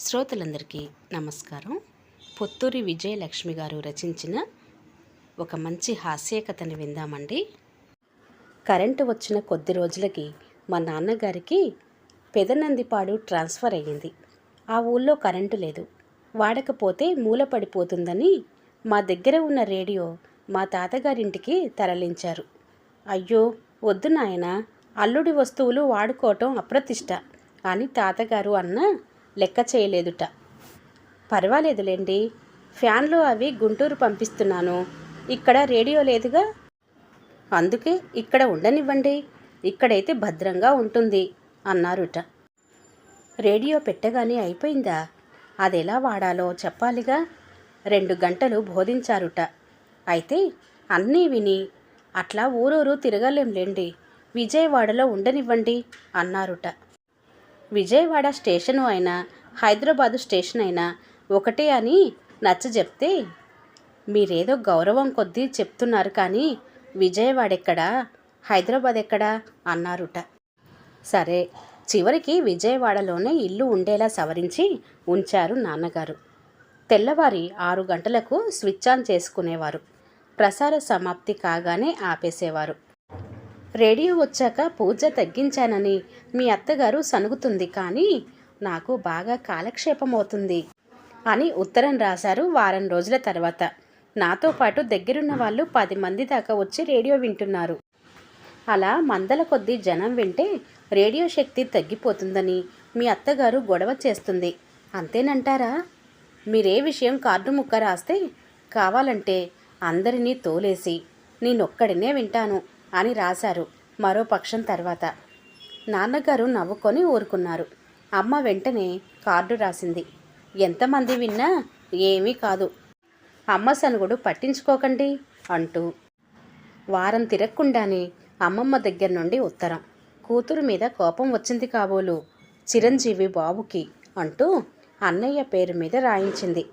శ్రోతలందరికీ నమస్కారం. పొత్తూరి విజయలక్ష్మి గారు రచించిన ఒక మంచి హాస్య కథని విందామండి. కరెంటు వచ్చిన కొద్ది రోజులకి మా నాన్నగారికి పెదనందిపాడు ట్రాన్స్ఫర్ అయ్యింది. ఆ ఊళ్ళో కరెంటు లేదు. వాడకపోతే మూలపడిపోతుందని మా దగ్గర ఉన్న రేడియో మా తాతగారింటికి తరలించారు. అయ్యో వద్దు నాయన అల్లుడి వస్తువులు వాడుకోవటం అప్రతిష్ట అని తాతగారు అన్న లెక్క చేయలేదుట. పర్వాలేదులేండి. ఫ్యాన్లు అవి గుంటూరు పంపిస్తున్నాను. ఇక్కడ రేడియో లేదుగా? అందుకే ఇక్కడ ఉండనివ్వండి. ఇక్కడైతే భద్రంగా ఉంటుంది అన్నారుట. రేడియో పెట్టగానే అయిపోయిందా? అది ఎలా వాడాలో చెప్పాలిగా? రెండు గంటలు బోధించారుట. అయితే అన్నీ విని అట్లా ఊరూరు తిరగలేంలేండి. విజయవాడలో ఉండనివ్వండి అన్నారుట. విజయవాడ స్టేషను అయినా హైదరాబాదు స్టేషన్ అయినా ఒకటే అని నచ్చ చెప్తే మీరేదో గౌరవం కొద్దీ చెప్తున్నారు కానీ విజయవాడ ఎక్కడా హైదరాబాద్ ఎక్కడా అన్నారుట. సరే చివరికి విజయవాడలోనే ఇల్లు ఉండేలా సవరించి ఉంచారు నాన్నగారు. తెల్లవారి ఆరు గంటలకు స్విచ్ ఆన్ చేసుకునేవారు. ప్రసార సమాప్తి కాగానే ఆపేసేవారు. రేడియో వచ్చాక పూజ తగ్గించానని మీ అత్తగారు సనుగుతుంది కానీ నాకు బాగా కాలక్షేపం అవుతుంది అని ఉత్తరం రాశారు వారం రోజుల తర్వాత. నాతో పాటు దగ్గరున్న వాళ్ళు పది మంది దాకా వచ్చి రేడియో వింటున్నారు. అలా మందల కొద్దీ జనం వింటే రేడియో శక్తి తగ్గిపోతుందని మీ అత్తగారు గొడవ చేస్తుంది. అంతేనంటారా? మీరే విషయం కార్డు ముక్క రాస్తే కావాలంటే అందరినీ తోలేసి నేనొక్కడినే వింటాను. అని రాశారు మరో పక్షం తర్వాత. నాన్నగారు నవ్వుకొని ఊరుకున్నారు. అమ్మ వెంటనే కార్డు రాసింది. ఎంతమంది విన్నా ఏమీ కాదు. అమ్మ సనుగుడు పట్టించుకోకండి అంటూ వారం తిరగకుండానే అమ్మమ్మ దగ్గర నుండి ఉత్తరం. కూతురు మీద కోపం వచ్చింది కాబోలు చిరంజీవి బాబుకి అంటూ అన్నయ్య పేరు మీద రాయించింది.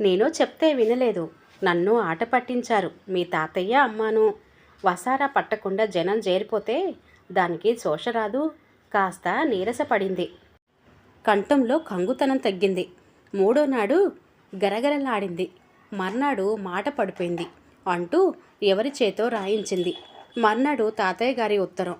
నేను చెప్తే వినలేదు. నన్ను ఆట పట్టించారు మీ తాతయ్య అమ్మాను. వసారా పట్టకుండా జనం చేరిపోతే దానికి శోషరాదు కాస్త నీరసపడింది. కంఠంలో కంగుతనం తగ్గింది. మూడో నాడు గరగరలాడింది. మర్నాడు మాట పడిపోయింది అంటూ ఎవరి చేతో రాయించింది. మర్నాడు తాతయ్య గారి ఉత్తరం.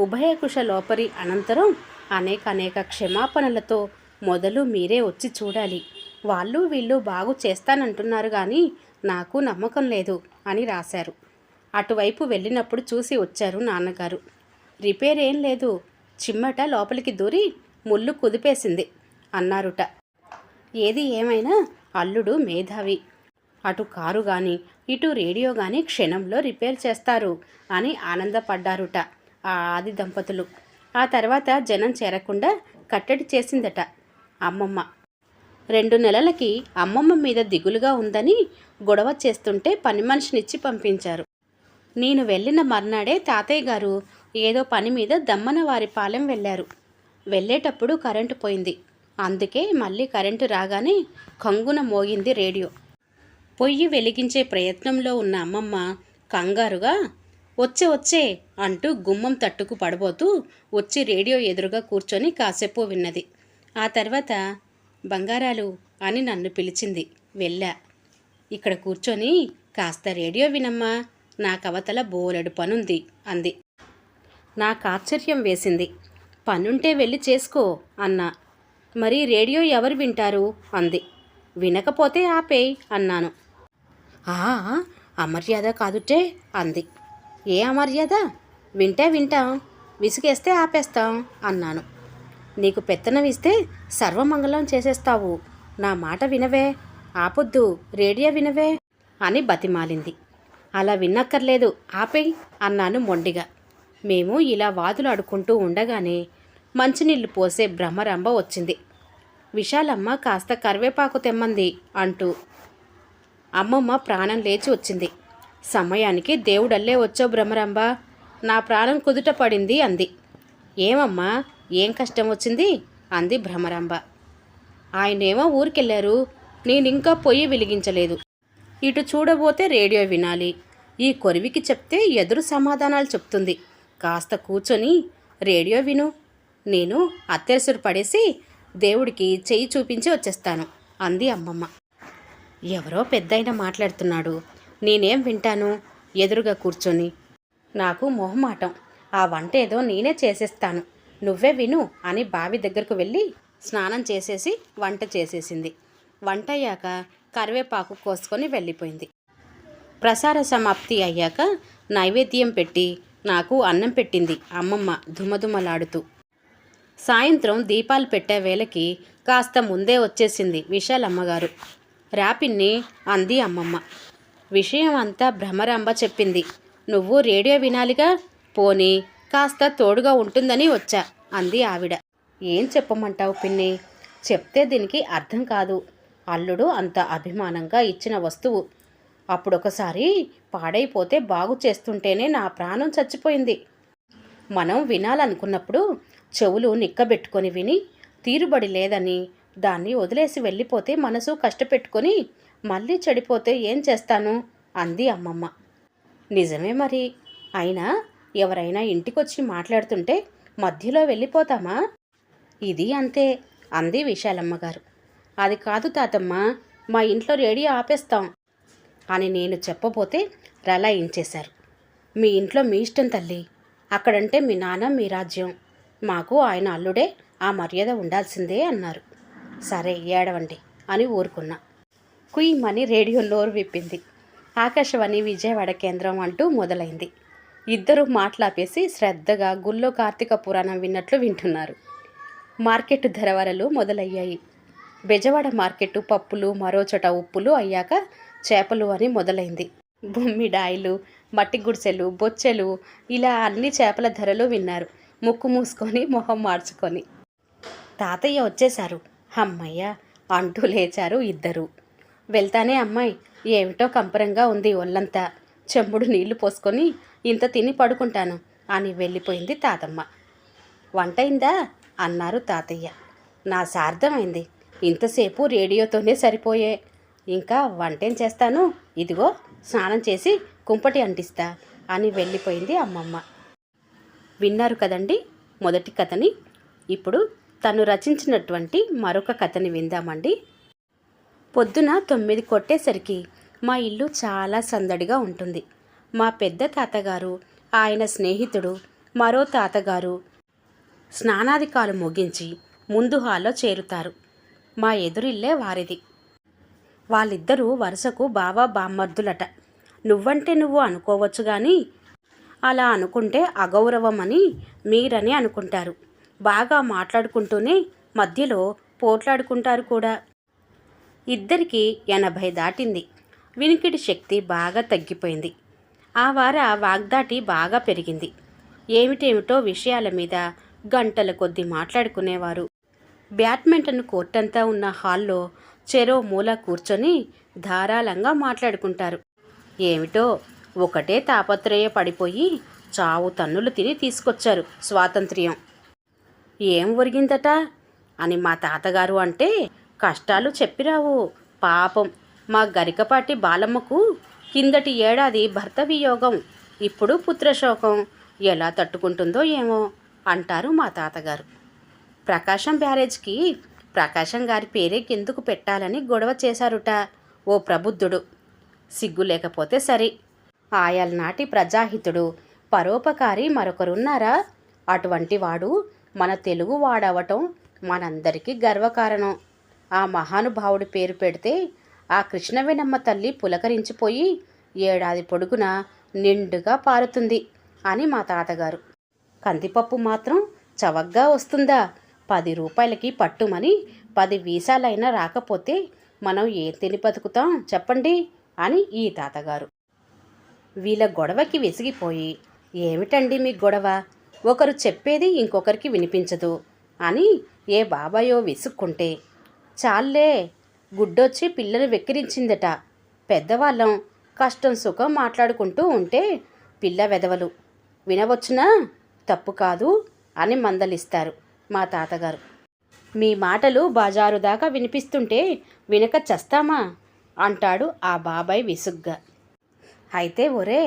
ఉభయకుశ లోపరి అనంతరం అనేక అనేక క్షమాపణలతో మొదలు మీరే వచ్చి చూడాలి. వాళ్ళు వీళ్ళు బాగు చేస్తానంటున్నారు కానీ నాకు నమ్మకం లేదు అని రాశారు. అటువైపు వెళ్ళినప్పుడు చూసి వచ్చారు నాన్నగారు. రిపేర్ ఏం లేదు. చిమ్మట లోపలికి దూరి ముళ్ళు కుదిపేసింది అన్నారుట. ఏది ఏమైనా అల్లుడు మేధావి. అటు కారు గాని ఇటు రేడియో గాని క్షణంలో రిపేర్ చేస్తారు అని ఆనందపడ్డారుట ఆ ఆది దంపతులు. ఆ తర్వాత జనం చేరకుండా కట్టడి చేసిందట అమ్మమ్మ. రెండు నెలలకి అమ్మమ్మ మీద దిగులుగా ఉందని గొడవ చేస్తుంటే పని మనిషినిచ్చి పంపించారు. నేను వెళ్ళిన మర్నాడే తాతయ్య గారు ఏదో పని మీద దమ్మన వారి పాలెం వెళ్ళారు. వెళ్ళేటప్పుడు కరెంటు పోయింది. అందుకే మళ్ళీ కరెంటు రాగానే కంగున మోగింది రేడియో. పొయ్యి వెలిగించే ప్రయత్నంలో ఉన్న అమ్మమ్మ కంగారుగా వచ్చే వచ్చే అంటూ గుమ్మం తట్టుకు పడబోతూ వచ్చి రేడియో ఎదురుగా కూర్చొని కాసేపు విన్నది. ఆ తర్వాత బంగారాలు అని నన్ను పిలిచింది. వెళ్ళా. ఇక్కడ కూర్చొని కాస్త రేడియో వినమ్మా. నా కవతల బోలెడు పనుంది అంది. నాకు ఆశ్చర్యం వేసింది. పనుంటే వెళ్ళి చేసుకో అన్నా. మరి రేడియో ఎవరు వింటారు అంది. వినకపోతే ఆపేయ్ అన్నాను. ఆ అమర్యాద కాదుటే అంది. ఏ అమర్యాద? వింటే వింటాం విసిగేస్తే ఆపేస్తాం అన్నాను. నీకు పెత్తనం ఇస్తే సర్వమంగళం చేసేస్తావు. నా మాట వినవే ఆపొద్దు రేడియో వినవే అని బతిమాలింది. అలా విన్నక్కర్లేదు ఆపేయ్ అన్నాను మొండిగా. మేము ఇలా వాదులాడుకుంటూ ఉండగానే మంచినీళ్ళు పోసే బ్రహ్మరంభ వచ్చింది. విశాలమ్మ కాస్త కరివేపాకు తెమ్మంది అంటూ అమ్మమ్మ ప్రాణం లేచి వచ్చింది. సమయానికి దేవుడల్లే వచ్చో బ్రహ్మరంబ నా ప్రాణం కుదుట పడింది అంది. ఏమమ్మా ఏం కష్టం వచ్చింది? అంది భ్రమరంబ. ఆయనేమో ఊరికెళ్ళారు నేనింకా పొయ్యి వెలిగించలేదు. ఇటు చూడబోతే రేడియో వినాలి. ఈ కొరివికి చెప్తే ఎదురు సమాధానాలు చెప్తుంది. కాస్త కూర్చొని రేడియో విను. నేను అత్యవసర పడేసి దేవుడికి చెయ్యి చూపించి వచ్చేస్తాను అంది అమ్మమ్మ. ఎవరో పెద్దయిన మాట్లాడుతున్నాడు. నేనేం వింటాను? ఎదురుగా కూర్చొని. నాకు మొహమాటం. ఆ వంట ఏదో నేనే చేసేస్తాను. నువ్వే విను అని బావి దగ్గరకు వెళ్ళి స్నానం చేసేసి వంట చేసేసింది. వంట అయ్యాక కరివేపాకు కోసుకొని వెళ్ళిపోయింది. ప్రసార సమాప్తి అయ్యాక నైవేద్యం పెట్టి నాకు అన్నం పెట్టింది అమ్మమ్మ ధుమధుమలాడుతూ. సాయంత్రం దీపాలు పెట్టే వేళకి కాస్త ముందే వచ్చేసింది విశాలమ్మగారు ర్యాపిన్ని అంది అమ్మమ్మ. విషయం అంతా భ్రమరాంబ చెప్పింది. నువ్వు రేడియో వినాలిగా? పోనీ కాస్త తోడుగా ఉంటుందని వచ్చా అంది ఆవిడ. ఏం చెప్పమంటావు పిన్ని? చెప్తే దీనికి అర్థం కాదు. అల్లుడు అంత అభిమానంగా ఇచ్చిన వస్తువు. అప్పుడొకసారి పాడైపోతే బాగు చేస్తుంటేనే నా ప్రాణం చచ్చిపోయింది. మనం వినాలనుకున్నప్పుడు చెవులు నిక్కబెట్టుకొని విని తీరుబడి లేదని దాన్ని వదిలేసి వెళ్ళిపోతే మనసు కష్టపెట్టుకొని మళ్ళీ చెడిపోతే ఏం చేస్తాను? అంది అమ్మమ్మ. నిజమే మరి. అయినా ఎవరైనా ఇంటికొచ్చి మాట్లాడుతుంటే మధ్యలో వెళ్ళిపోతామా? ఇది అంతే అంది విశాలమ్మగారు. అది కాదు తాతమ్మ మా ఇంట్లో రేడియో ఆపేస్తాం అని నేను చెప్పబోతే రలాయించేశారు. మీ ఇంట్లో మీ ఇష్టం తల్లి. అక్కడంటే మీ నాన్న మీ రాజ్యం. మాకు ఆయన అల్లుడే ఆ మర్యాద ఉండాల్సిందే అన్నారు. సరే ఏడవండి అని ఊరుకున్నా. కుయ్యమని రేడియో నోరు విప్పింది. ఆకాశవాణి విజయవాడ కేంద్రం అంటూ మొదలైంది. ఇద్దరు మాట్లాపేసి శ్రద్ధగా గుళ్ళో కార్తీక పురాణం విన్నట్లు వింటున్నారు. మార్కెట్ ధరవరలు మొదలయ్యాయి. బెజవాడ మార్కెట్ పప్పులు మరోచట ఉప్పులు అయ్యాక చేపలు అని మొదలైంది. బొమ్మిడాయిలు మట్టి గుడిసెలు బొచ్చెలు ఇలా అన్ని చేపల ధరలు విన్నారు. ముక్కు మూసుకొని మొహం మార్చుకొని. తాతయ్య వచ్చేశారు. అమ్మయ్య! అంటూ లేచారు ఇద్దరు. వెళ్తానే అమ్మాయి! ఏమిటో కంపరంగా ఉంది ఒళ్ళంతా. చెంబుడు నీళ్ళు పోసుకొని ఇంత తిని పడుకుంటాను అని వెళ్ళిపోయింది తాతమ్మ. వంటైందా అన్నారు తాతయ్య. నా సార్థమైంది ఇంతసేపు రేడియోతోనే సరిపోయే. ఇంకా వంటేం చేస్తాను? ఇదిగో స్నానం చేసి కుంపటి అంటిస్తా అని వెళ్ళిపోయింది అమ్మమ్మ. విన్నారు కదండి మొదటి కథని? ఇప్పుడు తను రచించినటువంటి మరొక కథని విందామండి. పొద్దున తొమ్మిది కొట్టేసరికి మా ఇల్లు చాలా సందడిగా ఉంటుంది. మా పెద్ద తాతగారు ఆయన స్నేహితుడు మరో తాతగారు స్నానాధికాలు ముగించి ముందు హాల్లో చేరుతారు. మా ఎదురిల్లే వారిది. వాళ్ళిద్దరూ వరుసకు బావా బామ్మర్దులట. నువ్వంటే నువ్వు అనుకోవచ్చు కానీ అలా అనుకుంటే అగౌరవమని మీరని అనుకుంటారు. బాగా మాట్లాడుకుంటూనే మధ్యలో పోట్లాడుకుంటారు కూడా. ఇద్దరికి ఎనభై దాటింది. వినికిడి శక్తి బాగా తగ్గిపోయింది. ఆ వార వాగ్దాటి బాగా పెరిగింది. ఏమిటేమిటో విషయాల మీద గంటల కొద్దీ మాట్లాడుకునేవారు. బ్యాడ్మింటన్ కోర్టంతా ఉన్న హాల్లో చెరో మూల కూర్చొని ధారాళంగా మాట్లాడుకుంటారు. ఏమిటో ఒకటే తాపత్రయ పడిపోయి చావు తన్నులు తిని తీసుకొచ్చారు స్వాతంత్ర్యం. ఏం ఒరిగిందట? అని మా తాతగారు అంటే కష్టాలు చెప్పిరావు. పాపం మా గరికపాటి బాలమ్మకు కిందటి ఏడాది భర్త వియోగం ఇప్పుడు పుత్రశోకం ఎలా తట్టుకుంటుందో ఏమో అంటారు మా తాతగారు. ప్రకాశం బ్యారేజ్కి ప్రకాశం గారి పేరే ఎందుకు పెట్టాలని గొడవ చేశారుట ఓ ప్రబుద్ధుడు. సిగ్గు లేకపోతే సరి. ఆయల్నాటి ప్రజాహితుడు పరోపకారి మరొకరున్నారా? అటువంటి వాడు మన తెలుగు వాడవటం మనందరికీ గర్వకారణం. ఆ మహానుభావుడి పేరు పెడితే ఆ కృష్ణవేనమ్మ తల్లి పులకరించిపోయి ఏడాది పొడుగున నిండుగా పారుతుంది అని మా తాతగారు. కందిపప్పు మాత్రం చవగ్గా వస్తుందా? పది రూపాయలకి పట్టుమని పది వీసాలైనా రాకపోతే మనం ఏం తిని బతుకుతాం చెప్పండి అని ఈ తాతగారు. వీళ్ళ గొడవకి విసిగిపోయి ఏమిటండి మీ గొడవ? ఒకరు చెప్పేది ఇంకొకరికి వినిపించదు అని ఏ బాబాయో విసుక్కుంటే చాలే గుడ్డొచ్చి పిల్లలు వెక్కిరించిందట. పెద్దవాళ్ళం కష్టం సుఖం మాట్లాడుకుంటూ ఉంటే పిల్ల వెదవలు వినవచ్చునా? తప్పు కాదు అని మందలిస్తారు. మా తాతగారు. మీ మాటలు బజారు దాకా వినిపిస్తుంటే వినక చస్తామా? అంటాడు ఆ బాబాయ్ విసుగ్గా. అయితే ఒరే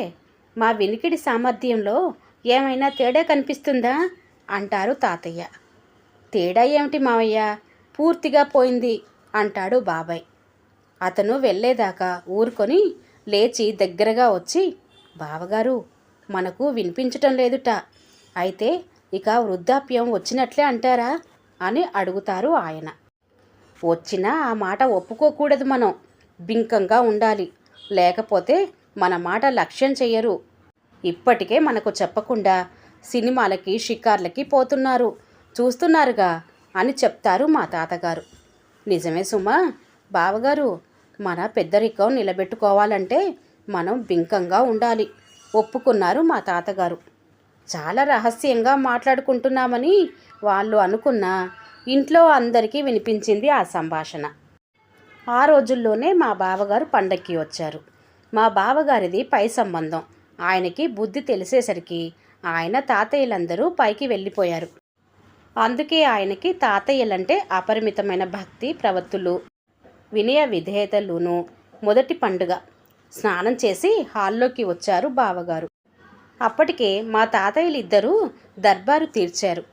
మా వినికిడి సామర్థ్యంలో ఏమైనా తేడా కనిపిస్తుందా? అంటారు తాతయ్య. తేడా ఏమిటి మావయ్య? పూర్తిగా పోయింది అంటాడు బాబాయ్. అతను వెళ్ళేదాకా ఊరుకొని లేచి దగ్గరగా వచ్చి బావగారు మనకు వినిపించటం లేదుట. అయితే ఇక వృద్ధాప్యం వచ్చినట్లే అంటారా? అని అడుగుతారు ఆయన. వచ్చినా ఆ మాట ఒప్పుకోకూడదు మనం. బింకంగా ఉండాలి. లేకపోతే మన మాట లక్ష్యం చెయ్యరు. ఇప్పటికే మనకు చెప్పకుండా సినిమాలకి షికార్లకి పోతున్నారు. చూస్తున్నారుగా అని చెప్తారు మా తాతగారు. నిజమే సుమా బావగారు మన పెద్దరికం నిలబెట్టుకోవాలంటే మనం బింకంగా ఉండాలి. ఒప్పుకున్నారు మా తాతగారు. చాలా రహస్యంగా మాట్లాడుకుంటున్నామని వాళ్ళు అనుకున్న ఇంట్లో అందరికీ వినిపించింది ఆ సంభాషణ. ఆ రోజుల్లోనే మా బావగారు పండక్కి వచ్చారు. మా బావగారిది పై సంబంధం. ఆయనకి బుద్ధి తెలిసేసరికి ఆయన తాతయ్యలందరూ పైకి వెళ్ళిపోయారు. అందుకే ఆయనకి తాతయ్యలంటే అపరిమితమైన భక్తి ప్రవత్తులు వినయ విధేయతలును మొదటి పండుగ. స్నానం చేసి హాల్లోకి వచ్చారు బావగారు. అప్పటికే మా తాతయ్యలు ఇద్దరూ దర్బారు తీర్చారు.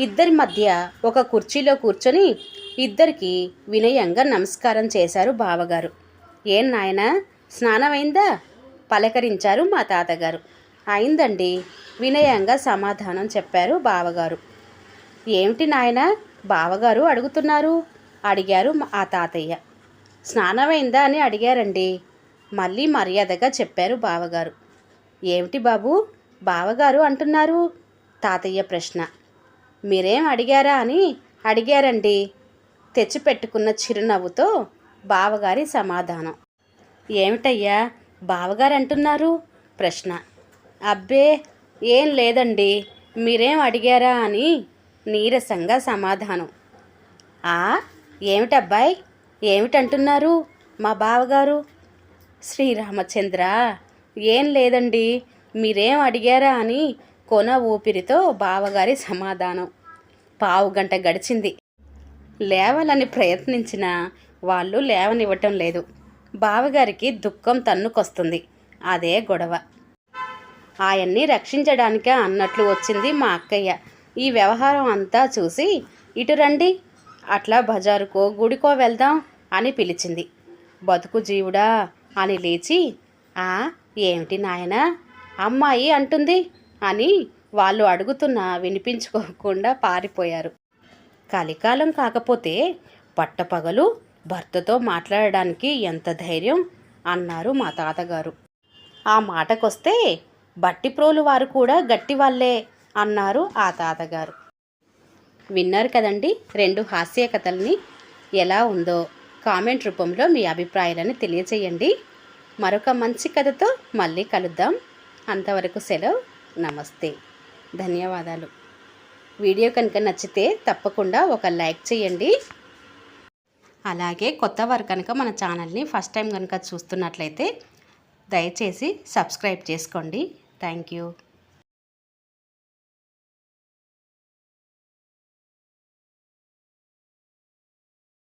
ఇద్దరి మధ్య ఒక కుర్చీలో కూర్చొని ఇద్దరికి వినయంగా నమస్కారం చేశారు బావగారు. ఏం నాయనా స్నానమైందా? పలకరించారు మా తాతగారు. అయిందండి వినయంగా సమాధానం చెప్పారు బావగారు. ఏమిటి నాయనా బావగారు అడుగుతున్నారు? అడిగారు ఆ తాతయ్య. స్నానమైందా? అని అడిగారండి. మళ్ళీ మర్యాదగా చెప్పారు బావగారు. ఏమిటి బాబు? బావగారు అంటున్నారు. తాతయ్య ప్రశ్న. మీరేం అడిగారా అని అడిగారండి. తెచ్చిపెట్టుకున్న చిరునవ్వుతో బావగారి సమాధానం. ఏమిటయ్యా? బావగారు అంటున్నారు ప్రశ్న. అబ్బే ఏం లేదండి. మీరేం అడిగారా అని నీరసంగా సమాధానం. ఆ ఏమిటబ్బాయ్? ఏమిటంటున్నారు మా బావగారు? శ్రీరామచంద్ర ఏం లేదండి. మీరేం అడిగారా అని కొన ఊపిరితో బావగారి సమాధానం. పావు గంట గడిచింది. లేవాలని ప్రయత్నించినా వాళ్ళు లేవనివ్వటం లేదు. బావగారికి దుఃఖం తన్నుకొస్తుంది. అదే గొడవ. ఆయన్ని రక్షించడానికే అన్నట్లు వచ్చింది మా అక్కయ్య. ఈ వ్యవహారం అంతా చూసి ఇటు రండి అట్లా బజారుకో గుడికో వెళ్దాం అని పిలిచింది. బతుకు జీవుడా అని లేచి ఆ ఏమిటి నాయనా? అమ్మాయి అంటుంది అని వాళ్ళు అడుగుతున్నా వినిపించుకోకుండా పారిపోయారు. కలికాలం కాకపోతే పట్టపగలు భర్తతో మాట్లాడడానికి ఎంత ధైర్యం అన్నారు మా తాతగారు. ఆ మాటకొస్తే బట్టిప్రోలు వారు కూడా గట్టి వాళ్ళే అన్నారు ఆ తాతగారు. విన్నారు కదండి రెండు హాస్య కథల్ని ఎలా ఉందో. కామెంట్ రూపంలో మీ అభిప్రాయాలను తెలియచేయండి. మరొక మంచి కథతో మళ్ళీ కలుద్దాం. అంతవరకు సెలవు. నమస్తే. ధన్యవాదాలు. వీడియో కనుక నచ్చితే తప్పకుండా ఒక లైక్ చేయండి. అలాగే కొత్త వారు కనుక మన ఛానల్ని ఫస్ట్ టైం కనుక చూస్తున్నట్లయితే దయచేసి సబ్స్క్రైబ్ చేసుకోండి. Thank you.